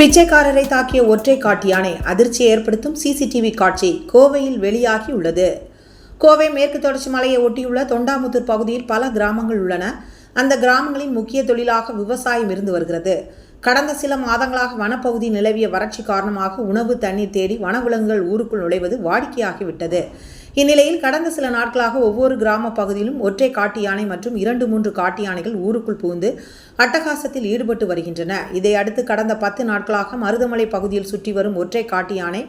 பிச்சைக்காரரை தாக்கிய ஒற்றை காட்டியானை அதிர்ச்சி அதிர்ச்சியை ஏற்படுத்தும் சிசிடிவி காட்சி கோவையில் வெளியாகி உள்ளது கோவை மேற்கு தொடர்ச்சி மலையை ஒட்டியுள்ள தொண்டாமுத்தூர் பகுதியில் பல கிராமங்கள் உள்ளன. அந்த கிராமங்களின் முக்கிய தொழிலாக விவசாயம் இருந்து வருகிறது. கடந்த சில மாதங்களாக வனப்பகுதி நிலவிய வறட்சி காரணமாக உணவு தண்ணீர் தேடி வனவிலங்குகள் ஊருக்குள் நுழைவது வாடிக்கையாகிவிட்டது. இந்நிலையில் கடந்த சில நாட்களாக ஒவ்வொரு கிராம பகுதியிலும் ஒற்றை காட்டு யானை மற்றும் இரண்டு மூன்று காட்டு யானைகள் ஊருக்குள் புகுந்து அட்டகாசத்தில் ஈடுபட்டு வருகின்றன. இதையடுத்து கடந்த பத்து நாட்களாக மருதமலை பகுதியில் சுற்றி வரும் ஒற்றை காட்டு யானை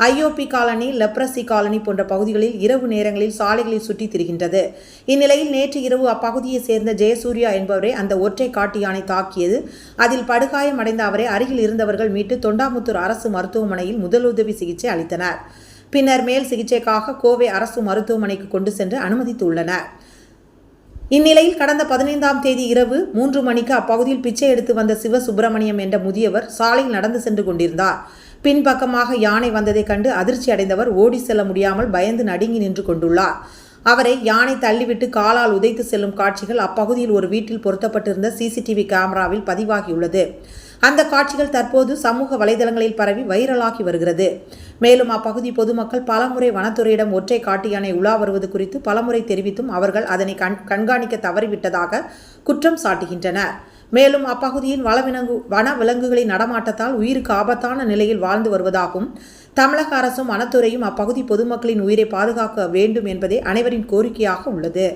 ஐஓபி காலனி லெப்ரசி காலனி போன்ற பகுதிகளில் இரவு நேரங்களில் சாலைகளில் சுற்றித் திரிகின்றது. இந்நிலையில் நேற்று இரவு அப்பகுதியைச் சேர்ந்த ஜெயசூர்யா என்பவரை அந்த ஒற்றை காட்டு யானை தாக்கியது. அதில் படுகாயமடைந்த அவரை அருகில் இருந்தவர்கள் மீட்டு தொண்டாமுத்தூர் அரசு மருத்துவமனையில் முதலுதவி சிகிச்சை அளித்தனர். பின்னர் மேல் சிகிச்சைக்காக கோவை அரசு மருத்துவமனைக்கு கொண்டு சென்று அனுமதித்துள்ளனர். இந்நிலையில் கடந்த பதினைந்தாம் தேதி இரவு மூன்று மணிக்கு அப்பகுதியில் பிச்சை எடுத்து வந்த சிவசுப்பிரமணியம் என்ற முதியவர் சாலையில் நடந்து சென்று கொண்டிருந்தார். பின்பக்கமாக யானை வந்ததைக் கண்டு அதிர்ச்சி அடைந்தவர் ஓடி செல்ல முடியாமல் பயந்து நடுங்கி நின்று கொண்டுள்ளார். அவரை யானை தள்ளிவிட்டு காலால் உதைத்து செல்லும் காட்சிகள் அப்பகுதியில் ஒரு வீட்டில் பொருத்தப்பட்டிருந்த சிசிடிவி கேமராவில் பதிவாகியுள்ளது. அந்த காட்சிகள் தற்போது சமூக வலைதளங்களில் பரவி வைரலாகி வருகிறது. மேலும் அப்பகுதி பொதுமக்கள் பலமுறை வனத்துறையிடம் ஒற்றை காட்டு யானை உலா வருவது குறித்து பலமுறை தெரிவித்தும் அவர்கள் அதனை கண் கண்காணிக்க தவறிவிட்டதாக குற்றம் சாட்டுகின்றனர். மேலும் அப்பகுதியின் வனவிலங்கு வன விலங்குகளின் நடமாட்டத்தால் உயிருக்கு ஆபத்தான நிலையில் வாழ்ந்து வருவதாகவும் தமிழக அரசும் வனத்துறையும் அப்பகுதி பொதுமக்களின் உயிரை பாதுகாக்க வேண்டும் என்பதே அனைவரின் கோரிக்கையாக உள்ளது.